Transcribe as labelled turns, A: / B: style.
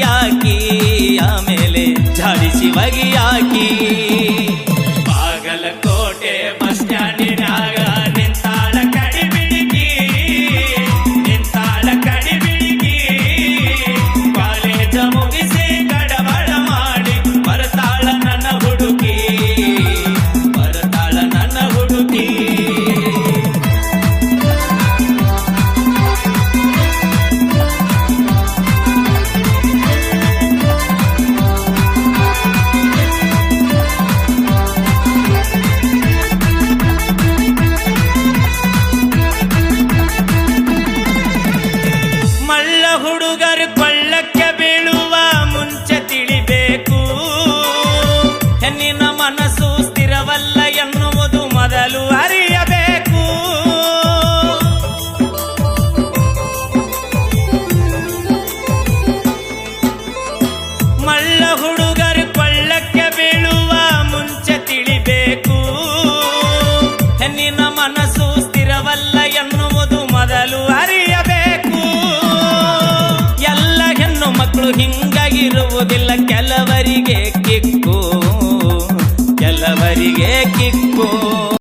A: ಯಾಕಿ ಆಮೇಲೆ ಝಾಡಿಸಿ ಬಗಿಯಾಕಿ ಬಾಗಲಕೋಟೆ ಬಸ್ ಸ್ಟ್ಯಾಂಡಿನ ಹುಡುಗರು ಕೊಳ್ಳಕ್ಕೆ ಬೀಳುವ ಮುಂಚೆ ತಿಳಿಬೇಕು. ಹೆಣ್ಣಿನ ಮನಸ್ಸು ಸ್ಥಿರವಲ್ಲ ಎನ್ನುವುದು ಮೊದಲು ಅರಿಯಬೇಕು. ಮಳ್ಳ ಹುಡುಗರು ಕೊಳ್ಳಕ್ಕೆ ಬೀಳುವ ಮುಂಚೆ ತಿಳಿಬೇಕು. ಹೆಣ್ಣಿನ ಮನಸ್ಸು ಹಿಂಗಾಗಿರುವುದಿಲ್ಲ ಕೆಲವರಿಗೆ ಕಿಕ್ಕು ಕೆಲವರಿಗೆ ಕಿಕ್ಕು.